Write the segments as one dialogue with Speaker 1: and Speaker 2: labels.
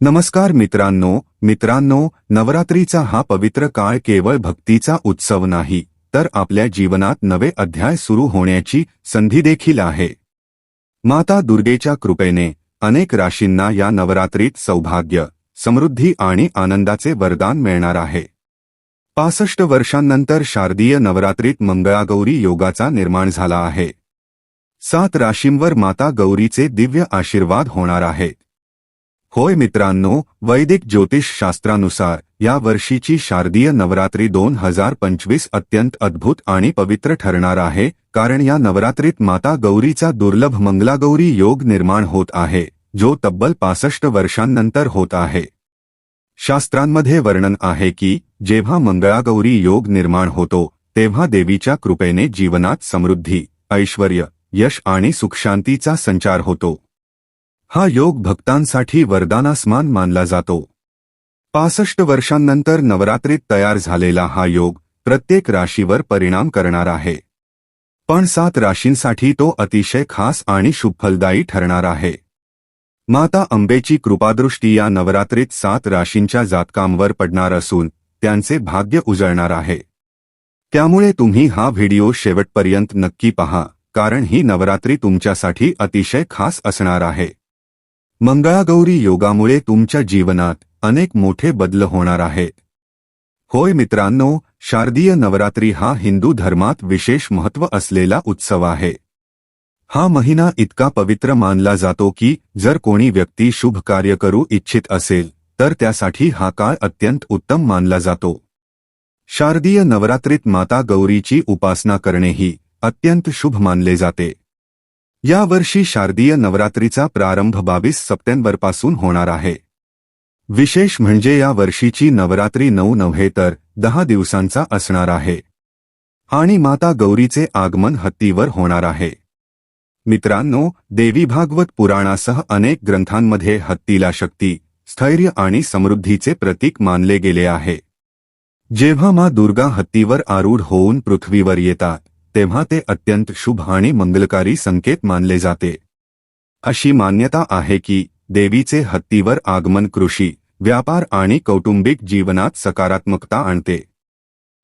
Speaker 1: नमस्कार मित्रांनो मित्रांनो नवरात्रीचा हा पवित्र काळ केवळ भक्तीचा उत्सव नाही तर आपल्या जीवनात नवे अध्याय सुरू होण्याची संधी देखील आहे. माता दुर्गेच्या कृपेने अनेक राशींना या नवरात्रीत सौभाग्य समृद्धी आणि आनंदाचे वरदान मिळणार आहे. पासष्ट वर्षांनंतर शारदीय नवरात्रीत मंगळागौरी योगाचा निर्माण झाला आहे. सात राशींवर माता गौरीचे दिव्य आशीर्वाद होणार आहेत. होय मित्रांनो वैदिक ज्योतिष शास्त्रानुसार या वर्षीची शारदीय नवरात्री दोन हजार पंचवीस अत्यंत अद्भुत आणि पवित्र ठरणार आहे कारण या नवरात्रीत माता गौरीचा दुर्लभ मंगलागौरी योग निर्माण होत आहे जो तब्बल पासष्ट वर्षांनंतर होत आहे. शास्त्रांमध्ये वर्णन आहे की जेव्हा मंगळागौरी योग निर्माण होतो तेव्हा देवीच्या कृपेने जीवनात समृद्धी ऐश्वर यश आणि सुखशांतीचा संचार होतो. हा योग भक्तांसाठी वरदानासमान मानला जातो. पासष्ट वर्षांनंतर नवरात्रीत तयार झालेला हा योग प्रत्येक राशीवर परिणाम करणार आहे. पण सात राशींसाठी तो अतिशय खास आणि शुभफलदायी ठरणार आहे. माता अंबेची कृपादृष्टी या नवरात्रीत सात राशींच्या जातकांवर पडणार असून त्यांचे भाग्य उजळणार आहे. त्यामुळे तुम्ही हा व्हिडिओ शेवटपर्यंत नक्की पहा कारण ही नवरात्री तुमच्यासाठी अतिशय खास असणार आहे. मंगळागौरी योगामुळे तुमच्या जीवनात अनेक मोठे बदल होणार आहेत. होय मित्रांनो शारदीय नवरात्री हा हिंदू धर्मात विशेष महत्त्व असलेला उत्सव आहे. हा महिना इतका पवित्र मानला जातो की जर कोणी व्यक्ती शुभ कार्य करू इच्छित असेल तर त्यासाठी हा काळ अत्यंत उत्तम मानला जातो. शारदीय नवरात्रीत माता गौरीची उपासना करणेही अत्यंत शुभ मानले जाते. यावर्षी शारदीय नवरात्रीचा प्रारंभ बावीस सप्टेंबरपासून होणार आहे. विशेष म्हणजे या वर्षीची नवरात्री नऊ नव्हे तर दहा दिवसांचा असणार आहे. आणि माता गौरीचे आगमन हत्तीवर होणार आहे. मित्रांनो देवी भागवत पुराणासह अनेक ग्रंथांमध्ये हत्तीला शक्ती स्थैर्य आणि समृद्धीचे प्रतीक मानले गेले आहे. जेव्हा मा दुर्गा हत्तीवर आरूढ होऊन पृथ्वीवर येतात तेव्हा ते अत्यंत शुभ आणि मंगलकारी संकेत मानले जाते. अशी मान्यता आहे की देवीचे हत्तीवर आगमन कृषी व्यापार आणि कौटुंबिक जीवनात सकारात्मकता आणते.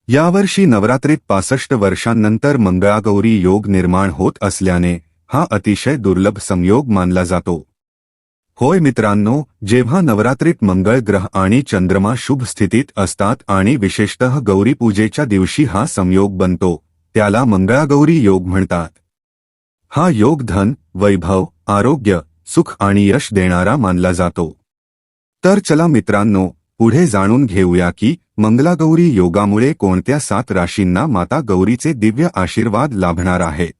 Speaker 1: यावर्षी नवरात्रीत पासष्ट वर्षांनंतर मंगळागौरी योग निर्माण होत असल्याने हा अतिशय दुर्लभ संयोग मानला जातो. होय मित्रांनो जेव्हा नवरात्रीत मंगळ ग्रह आणि चंद्रमा शुभ स्थितीत असतात आणि विशेषतः गौरीपूजेच्या दिवशी हा संयोग बनतो त्याला मंगळागौरी योग म्हणतात. हा योग धन वैभव आरोग्य सुख आणि यश देणारा मानला जातो. तर चला मित्रांनो पुढे जाणून घेऊया की मंगलागौरी योगामुळे कोणत्या सात राशींना माता गौरीचे दिव्य आशीर्वाद लाभणार आहेत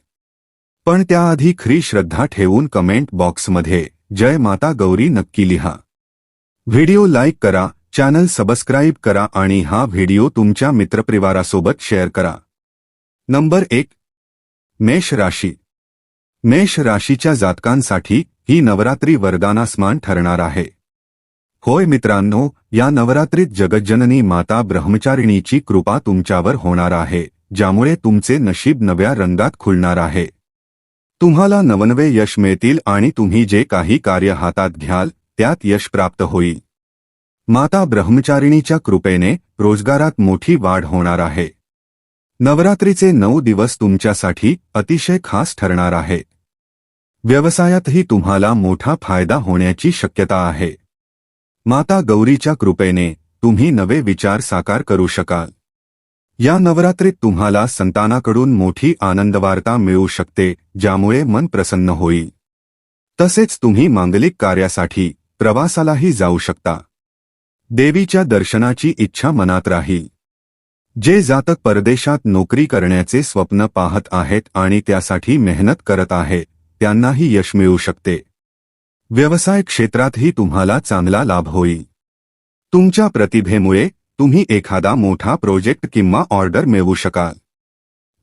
Speaker 1: पण त्याआधी खरी श्रद्धा ठेवून कमेंट बॉक्समध्ये जय माता गौरी नक्की लिहा. व्हिडिओ लाईक करा चॅनल सबस्क्राईब करा आणि हा व्हिडिओ तुमच्या मित्रपरिवारासोबत शेअर करा. नंबर एक. मेष राशी. मेष राशीच्या जातकांसाठी ही नवरात्री वरदानासमान ठरणार आहे. होय मित्रांनो या नवरात्रीत जगज्जननी माता ब्रह्मचारिणीची कृपा तुमच्यावर होणार आहे ज्यामुळे तुमचे नशीब नव्या रंगात खुलणार आहे. तुम्हाला नवनवे यश मिळतील आणि तुम्ही जे काही कार्य हातात घ्याल त्यात यश प्राप्त होईल. माता ब्रह्मचारिणीच्या कृपेने रोजगारात मोठी वाढ होणार आहे. नवरात्रीचे नऊ दिवस तुमच्यासाठी अतिशय खास ठरणार आहे. व्यवसायातही तुम्हाला मोठा फायदा होण्याची शक्यता आहे. माता गौरीच्या कृपेने तुम्ही नवे विचार साकार करू शकाल. या नवरात्रीत तुम्हाला संतानाकडून मोठी आनंदवार्ता मिळू शकते ज्यामुळे मन प्रसन्न होईल. तसेच तुम्ही मांगलिक कार्यासाठी प्रवासालाही जाऊ शकता. देवीच्या दर्शनाची इच्छा मनात राहील. जे जातक परदेशात नोकरी करण्याचे स्वप्न पाहत आहेत आणि त्यासाठी मेहनत करत आहेत त्यांनाही यश मिळू शकते. व्यवसाय क्षेत्रातही तुम्हाला चांगला लाभ होईल. तुमच्या प्रतिभेमुळे तुम्ही एखादा मोठा प्रोजेक्ट किंवा ऑर्डर मिळवू शकाल.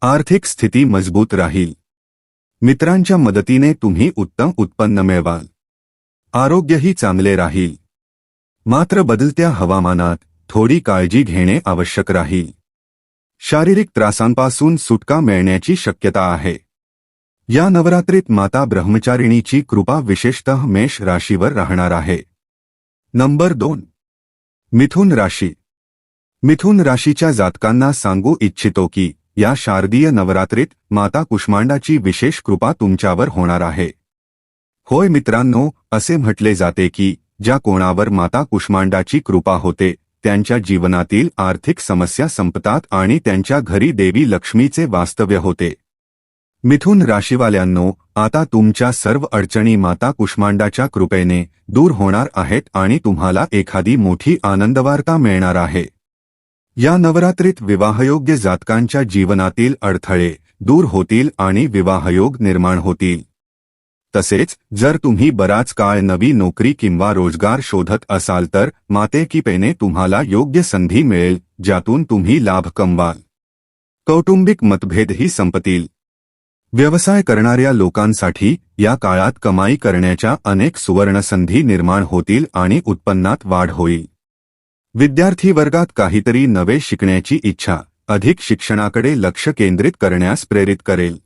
Speaker 1: आर्थिक स्थिती मजबूत राहील. मित्रांच्या मदतीने तुम्ही उत्तम उत्पन्न मिळवाल. आरोग्यही चांगले राहील. मात्र बदलत्या हवामानात थोडी काळजी घेणे आवश्यक राहील. शारीरिक त्रासांपासून सुटका मिळण्याची शक्यता आहे. या नवरात्रीत माता ब्रह्मचारिणीची कृपा विशेषतः मेष राशीवर राहणार आहे. नंबर दोन. मिथुन राशी. मिथुन राशीच्या जातकांना सांगू इच्छितो की या शारदीय नवरात्रीत माता कुष्मांडाची विशेष कृपा तुमच्यावर होणार आहे. होय मित्रांनो असे म्हटले जाते की ज्या कोणावर माता कुष्मांडाची कृपा होते त्यांच्या जीवनातील आर्थिक समस्या संपतात आणि त्यांच्या घरी देवी लक्ष्मीचे वास्तव्य होते. मिथुन राशीवाल्यांनो आता तुमच्या सर्व अडचणी माता कुष्मांडाच्या कृपेने दूर होणार आहेत आणि तुम्हाला एखादी मोठी आनंदवार्ता मिळणार आहे. या नवरात्रीत विवाहयोग्य जातकांच्या जीवनातील अडथळे दूर होतील आणि विवाहयोग निर्माण होतील. तसेच जर तुम्ही बराच काळ नवी नोकरी किंवा रोजगार शोधत असाल तर माते की पेने तुम्हाला योग्य संधी मिळेल ज्यातून तुम्ही लाभ कमवाल. कौटुंबिक मतभेदही संपतील. व्यवसाय करणाऱ्या लोकांसाठी या काळात कमाई करण्याच्या अनेक सुवर्णसंधी निर्माण होतील आणि उत्पन्नात वाढ होईल. विद्यार्थी वर्गात काहीतरी नवे शिकण्याची इच्छा अधिक शिक्षणाकडे लक्ष केंद्रित करण्यास प्रेरित करेल.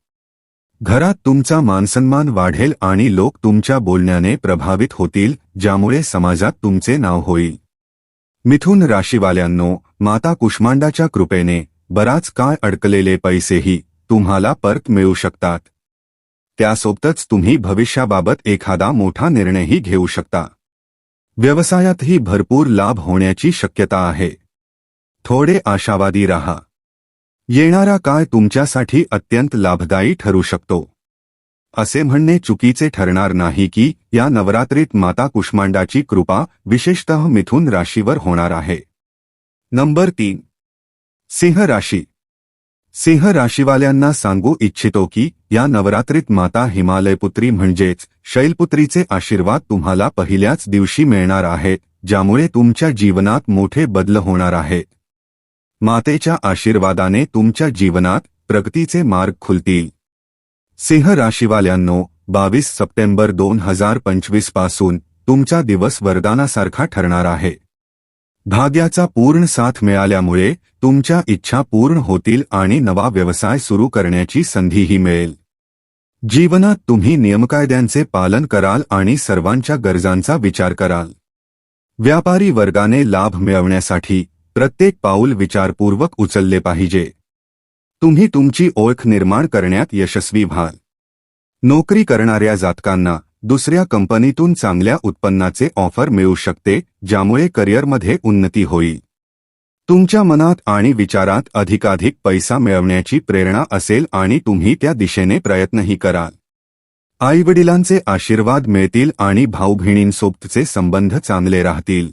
Speaker 1: घरात तुमचा मानसन्मान वाढेल आणि लोक तुमच्या बोलण्याने प्रभावित होतील ज्यामुळे समाजात तुमचे नाव होईल. मिथुन राशीवाल्यांनो माता कुष्मांडाच्या कृपेने बराच काळ अडकलेले पैसेही तुम्हाला परत मिळू शकतात. त्यासोबतच तुम्ही भविष्याबाबत एखादा मोठा निर्णयही घेऊ शकता. व्यवसायातही भरपूर लाभ होण्याची शक्यता आहे. थोडे आशावादी रहा. येणारा काळ तुमच्यासाठी अत्यंत लाभदायी ठरू शकतो. असे म्हणणे चुकीचे ठरणार नाही की या नवरात्रीत माता कुष्मांडाची कृपा विशेषतः मिथुन राशीवर होणार आहे. नंबर तीन. सिंह राशी. सिंह राशीवाल्यांना सांगू इच्छितो की या नवरात्रीत माता हिमालयपुत्री म्हणजेच शैलपुत्रीचे आशीर्वाद तुम्हाला पहिल्याच दिवशी मिळणार आहेत ज्यामुळे तुमच्या जीवनात मोठे बदल होणार आहेत मातेच्या आशीर्वादाने तुमच्या जीवनात प्रगतीचे मार्ग खुलतील. सिंह राशीवाल्यांनो बावीस सप्टेंबर दोन हजार पंचवीसपासून तुमचा दिवस वरदानासारखा ठरणार आहे. भाग्याचा पूर्ण साथ मिळाल्यामुळे तुमच्या इच्छा पूर्ण होतील आणि नवा व्यवसाय सुरू करण्याची संधीही मिळेल. जीवनात तुम्ही नियमकायद्यांचे पालन कराल आणि सर्वांच्या गरजांचा विचार कराल. व्यापारी वर्गाने लाभ मिळवण्यासाठी प्रत्येक पाऊल विचारपूर्वक उचलले पाहिजे. तुम्ही तुमची ओळख निर्माण करण्यात यशस्वी व्हाल. नोकरी करणाऱ्या जातकांना दुसऱ्या कंपनीतून चांगल्या उत्पन्नाचे ऑफर मिळू शकते ज्यामुळे करिअरमध्ये उन्नती होईल. तुमच्या मनात आणि विचारात अधिकाधिक पैसा मिळवण्याची प्रेरणा असेल आणि तुम्ही त्या दिशेने प्रयत्नही कराल. आईवडिलांचे आशीर्वाद मिळतील आणि भाऊबहिणींसोबतचे संबंध चांगले राहतील.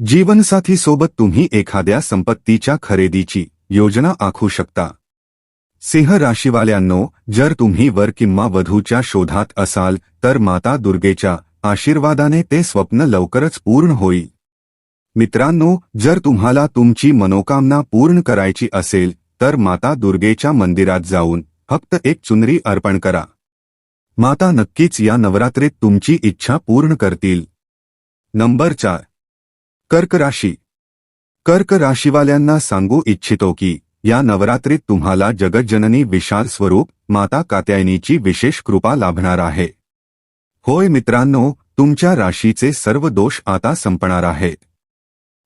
Speaker 1: जीवनसाथीसोबत तुम्ही एखाद्या संपत्तीच्या खरेदीची योजना आखू शकता. सिंह राशीवाल्यांनो जर तुम्ही वर किंवा वधूच्या शोधात असाल तर माता दुर्गेच्या आशीर्वादाने ते स्वप्न लवकरच पूर्ण होईल. मित्रांनो जर तुम्हाला तुमची मनोकामना पूर्ण करायची असेल तर माता दुर्गेच्या मंदिरात जाऊन फक्त एक चुनरी अर्पण करा. माता नक्कीच या नवरात्रीत तुमची इच्छा पूर्ण करतील. नंबर चार. कर्क राशी. कर्क राशीवाल्यांना सांगू इच्छितो की या नवरात्रीत तुम्हाला जगज्जननी विशाल स्वरूप माता कात्यायनीची विशेष कृपा लाभणार आहे. होय मित्रांनो तुमच्या राशीचे सर्व दोष आता संपणार आहेत.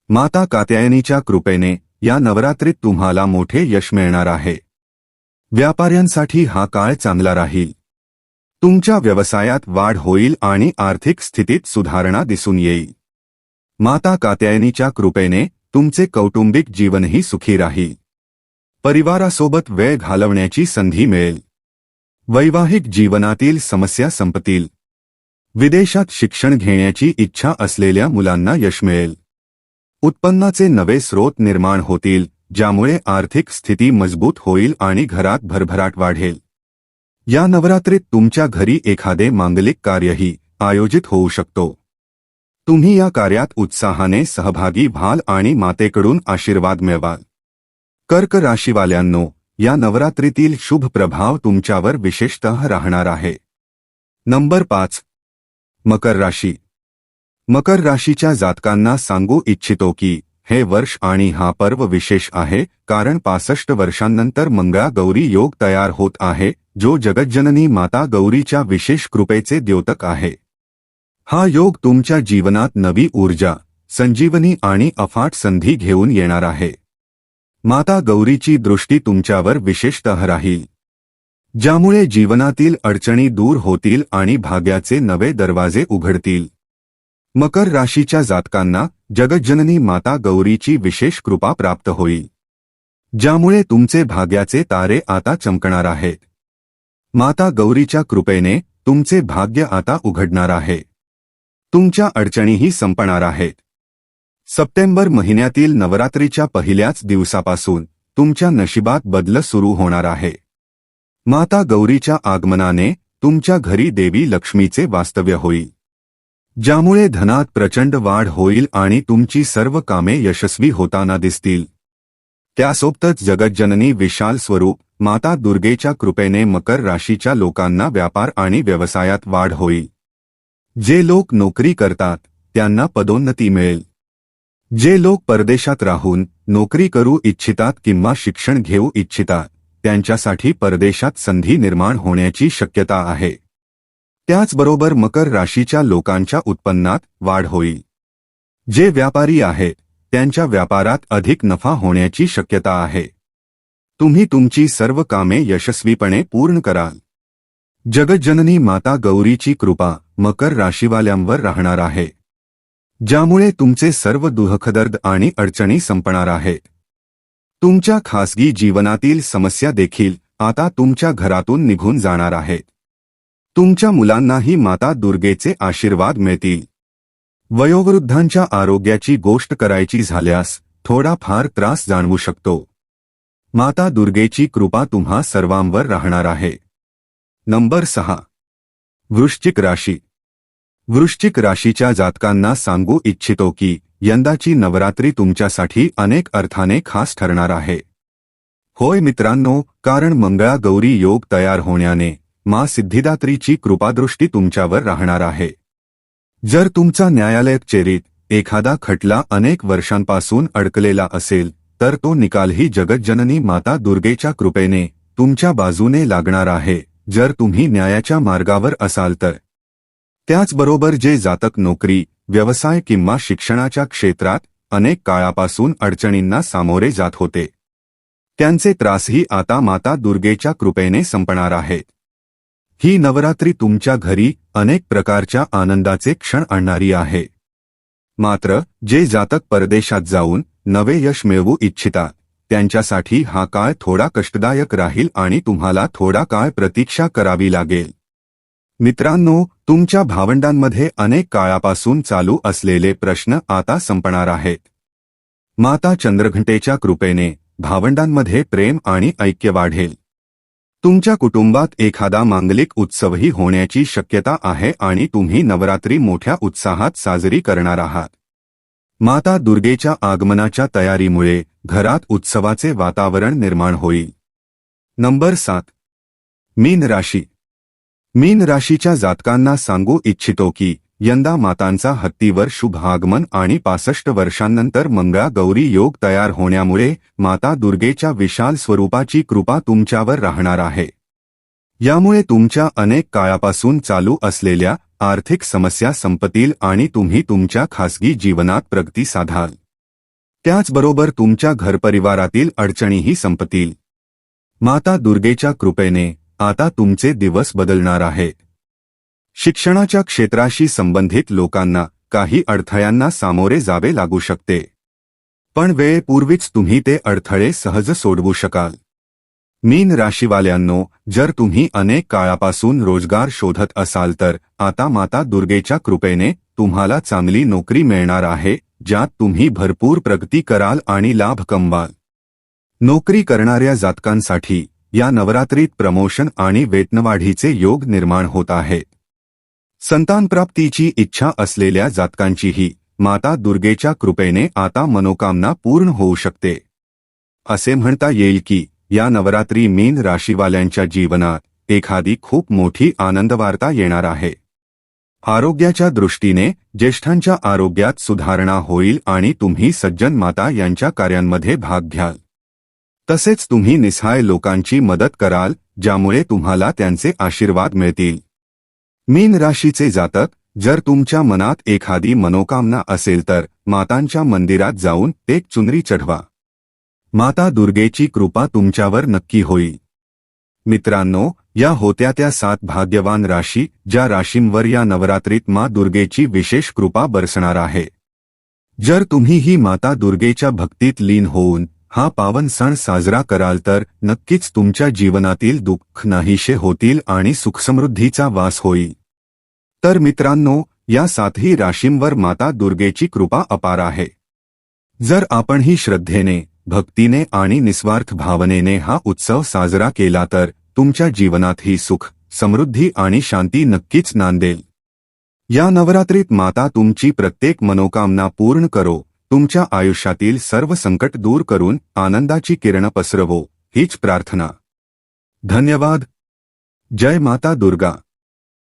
Speaker 1: माता कात्यायनीच्या कृपेने या नवरात्रीत तुम्हाला मोठे यश मिळणार आहे. व्यापाऱ्यांसाठी हा काळ चांगला राहील. तुमच्या व्यवसायात वाढ होईल आणि आर्थिक स्थितीत सुधारणा दिसून येईल. माता कात्यायनीच्या कृपेने तुमचे कौटुंबिक जीवनही सुखी राहील परिवारासोबत वेळ घालवण्याची संधी मिळेल. वैवाहिक जीवनातील समस्या संपतील. विदेशात शिक्षण घेण्याची इच्छा असलेल्या मुलांना यश मिळेल. उत्पन्नाचे नवे स्रोत निर्माण होतील ज्यामुळे आर्थिक स्थिती मजबूत होईल आणि घरात भरभराट वाढेल. या नवरात्रीत तुमच्या घरी एखादे मांगलिक कार्यही आयोजित होऊ शकतो. तुम्ही या कार्यात उत्साहाने सहभागी व्हाल आणि मातेकडून आशीर्वाद मिळवाल. कर्क राशीवाल्यांनो या नवरात्रीतील शुभ प्रभाव तुमच्यावर विशेषतः राहणार आहे. नंबर पाच. मकर राशी. मकर राशीच्या जातकांना सांगू इच्छितो की हे वर्ष आणि हा पर्व विशेष आहे कारण पासष्ट वर्षांनंतर मंगळा गौरी योग तयार होत आहे जो जगज्जननी माता गौरीच्या विशेष कृपेचे द्योतक आहे. हा योग तुमच्या जीवनात नवी ऊर्जा संजीवनी आणि अफाट संधी घेऊन येणार आहे. माता गौरीची दृष्टी तुमच्यावर विशेषतः राहील. ज्यामुळे जीवनातील अडचणी दूर होतील आणि भाग्याचे नवे दरवाजे उघडतील. मकर राशीच्या जातकांना जगज्जननी माता गौरीची विशेष कृपा प्राप्त होईल. ज्यामुळे तुमचे भाग्याचे तारे आता चमकणार आहेत. माता गौरीच्या कृपेने तुमचे भाग्य आता उघडणार आहे. तुमच्या अडचणीही संपणार आहेत. सप्टेंबर महिन्यातील नवरात्रीच्या पहिल्याच दिवसापासून तुमच्या नशिबात बदल सुरू होणार आहे. माता गौरीच्या आगमनाने तुमच्या घरी देवी लक्ष्मीचे वास्तव्य होईल. ज्यामुळे धनात प्रचंड वाढ होईल आणि तुमची सर्व कामे यशस्वी होताना दिसतील. त्यासोबतच जगज्जननी विशाल स्वरूप माता दुर्गेच्या कृपेने मकर राशीच्या लोकांना व्यापार आणि व्यवसायात वाढ होईल. जे लोक नोकरी करतात त्यांना पदोन्नती मिळेल. जे लोक परदेशात राहून नोकरी करू इच्छितात किंवा शिक्षण घेऊ इच्छितात त्यांच्यासाठी परदेशात संधी निर्माण होण्याची शक्यता आहे. त्याचबरोबर मकर राशीच्या लोकांच्या उत्पन्नात वाढ होईल. जे व्यापारी आहेत त्यांच्या व्यापारात अधिक नफा होण्याची शक्यता आहे. तुम्ही तुमची सर्व कामे यशस्वीपणे पूर्ण कराल. जगज्जननी माता गौरीची कृपा. मकर राशीवाल्यांवर राहणार आहे. ज्यामुळे तुमचे सर्व दुःखदर्द आणि अडचणी संपणार आहेत तुमच्या खासगी जीवनातील समस्या देखील आता तुमच्या घरातून निघून जाणार आहेत तुमच्या मुलांनाही माता दुर्गेचे आशीर्वाद मिळतील. वयोवृद्धांच्या आरोग्याची गोष्ट करायची झाल्यास थोडा फार त्रास जाणवू शकतो. माता दुर्गेची कृपा तुम्हा सर्वांवर राहणार आहे. नंबर सहा. वृश्चिक राशी. वृश्चिक राशीच्या जातकांना सांगू इच्छितो की यंदाची नवरात्री तुमच्यासाठी अनेक अर्थाने खास ठरणार आहे. होय मित्रांनो कारण मंगळा गौरी योग तयार होण्याने मा सिद्धिदात्रीची कृपादृष्टी तुमच्यावर राहणार आहे. जर तुमचा न्यायालय चेरीत एखादा खटला अनेक वर्षांपासून अडकलेला असेल तर तो निकालही जगज्जननी माता दुर्गेच्या कृपेने तुमच्या बाजूने लागणार आहे. जर तुम्ही न्यायाच्या मार्गावर असाल तर त्याचबरोबर जे जातक नोकरी व्यवसाय किंवा शिक्षणाच्या क्षेत्रात अनेक काळापासून अडचणींना सामोरे जात होते. त्यांचे त्रासही आता माता दुर्गेच्या कृपेने संपणार आहेत. ही नवरात्री तुमच्या घरी अनेक प्रकारच्या आनंदाचे क्षण आणणारी आहे. मात्र जे जातक परदेशात जाऊन नवे यश मिळवू इच्छितात त्यांच्यासाठी हा काळ थोडा कष्टदायक राहील आणि तुम्हाला थोडा काळ प्रतीक्षा करावी लागेल. मित्रांनो तुमच्या भावंडांमध्ये अनेक काळापासून चालू असलेले प्रश्न आता संपणार आहेत. माता चंद्रघंटेच्या कृपेने भावंडांमध्ये प्रेम आणि ऐक्य वाढेल. तुमच्या कुटुंबात एखादा मांगलिक उत्सवही होण्याची शक्यता आहे आणि तुम्ही नवरात्री मोठ्या उत्साहात साजरी करणार आहात. माता दुर्गेच्या आगमनाच्या तयारीमुळे घरात उत्सवाचे वातावरण निर्माण होईल. नंबर सात. मीन राशी. मीन राशीच्या जातकांना सांगू इच्छितो की यंदा मातांचा हत्तीवर शुभ आगमन आणि पासष्ट वर्षांनंतर मंगळा गौरी योग तयार होण्यामुळे माता दुर्गेच्या विशाल स्वरूपाची कृपा तुमच्यावर राहणार आहे. यामुळे तुमच्या अनेक काळापासून चालू असलेल्या आर्थिक समस्या संपतील आणि तुम्ही तुमच्या खासगी जीवनात प्रगती साधाल. त्याचबरोबर तुमच्या घरपरिवारातील अडचणीही संपतील. माता दुर्गेच्या कृपेने आता तुमचे दिवस बदलणार आहे. शिक्षणाच्या क्षेत्राशी संबंधित लोकांना काही अडथळ्यांना सामोरे जावे लागू शकते. पण वेळेपूर्वीच तुम्ही ते अडथळे सहज सोडवू शकाल. मीन राशीवाल्यांनो जर तुम्ही अनेक काळापासून रोजगार शोधत असाल तर आता माता दुर्गेच्या कृपेने तुम्हाला चांगली नोकरी मिळणार आहे ज्यात तुम्ही भरपूर प्रगती कराल आणि लाभ कमवाल. नोकरी करणाऱ्या जातकांसाठी या नवरात्रीत प्रमोशन आणि वेतनवाढीचे योग निर्माण होत आहे. संतानप्राप्तीची इच्छा असलेल्या जातकांचीही माता दुर्गेच्या कृपेने आता मनोकामना पूर्ण होऊ शकते. असे म्हणता येईल की या नवरात्री मीन राशीवाल्यांच्या जीवनात एखादी खूप मोठी आनंदवार्ता येणार आहे. आरोग्याच्या दृष्टीने ज्येष्ठांच्या आरोग्यात सुधारणा होईल आणि तुम्ही सज्जन माता यांच्या कार्यांमध्ये भाग घ्याल. तसेच तुम्ही निसहाय लोकांची मदत कराल ज्यामुळे तुम्हाला त्यांचे आशीर्वाद मिळतील. मीन राशीचे जातक जर तुमच्या मनात एखादी मनोकामना असेल तर मातांच्या मंदिरात जाऊन एक चुनरी चढवा. माता दुर्गेची कृपा तुमच्यावर नक्की होईल. मित्रांनो या होत्या त्या सात भाग्यवान राशी ज्या राशींवर या नवरात्रीत मा दुर्गेची विशेष कृपा बरसणार आहे. जर तुम्ही ही माता दुर्गेच्या भक्तीत लीन होऊन हा पावन सण साजरा कराल तर नक्कीच तुमच्या जीवनातील दुःख नाहीशे होतील आणि सुखसमृद्धीचा वास होईल. तर मित्रांनो या सातही राशींवर माता दुर्गेची कृपा अपार आहे. जर आपणही श्रद्धेने भक्तीने आणि निस्वार्थ भावनेने हा उत्सव साजरा केला तर तुमच्या जीवनातही सुख समृद्धी आणि शांती नक्कीच नांदेल. या नवरात्रीत माता तुमची प्रत्येक मनोकामना पूर्ण करो. तुमच्या आयुष्यातील सर्व संकट दूर करून आनंदाची किरण पसरवो हीच प्रार्थना. धन्यवाद. जय माता दुर्गा.